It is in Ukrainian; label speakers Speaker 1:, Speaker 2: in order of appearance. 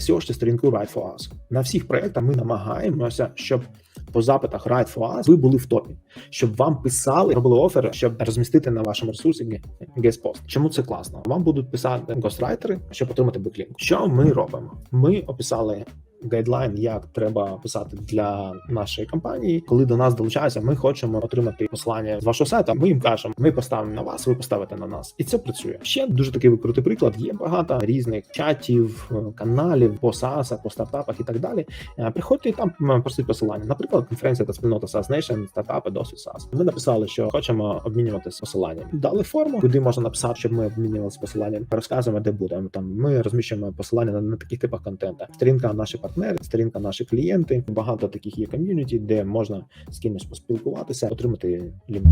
Speaker 1: засьорчте сторінку Right for Us. На всіх проєктах ми намагаємося, щоб по запитах Right for Us ви були в топі, щоб вам писали, робили офери, щоб розмістити на вашому ресурсі геспост. Чому це класно? Вам будуть писати гострайтери, щоб отримати беклінк. Що ми робимо? Ми описали. Гайдлайн, як треба писати для нашої компанії, коли до нас долучаються, ми хочемо отримати послання з вашого сайту. Ми їм кажемо, ми поставимо на вас, ви поставите на нас, і це працює. Ще дуже такий крутий приклад. Є багато різних чатів, е, каналів по SaaS, по стартапах і так далі. Е, Приходьте і там просить посилання. Наприклад, конференція та спільнота SaaS Nation, стартапи, досвід SaaS. Ми написали, що хочемо обмінюватися посиланням. Дали форму, куди можна написати, щоб ми обмінювалися посиланням. Розказуємо, де будемо. Там ми розміщуємо посилання на, на таких типах контенту. Сторінка наші партнери, сторінка наші клієнти. Багато таких є ком'юніті, де можна з кимось поспілкуватися, отримати лінк.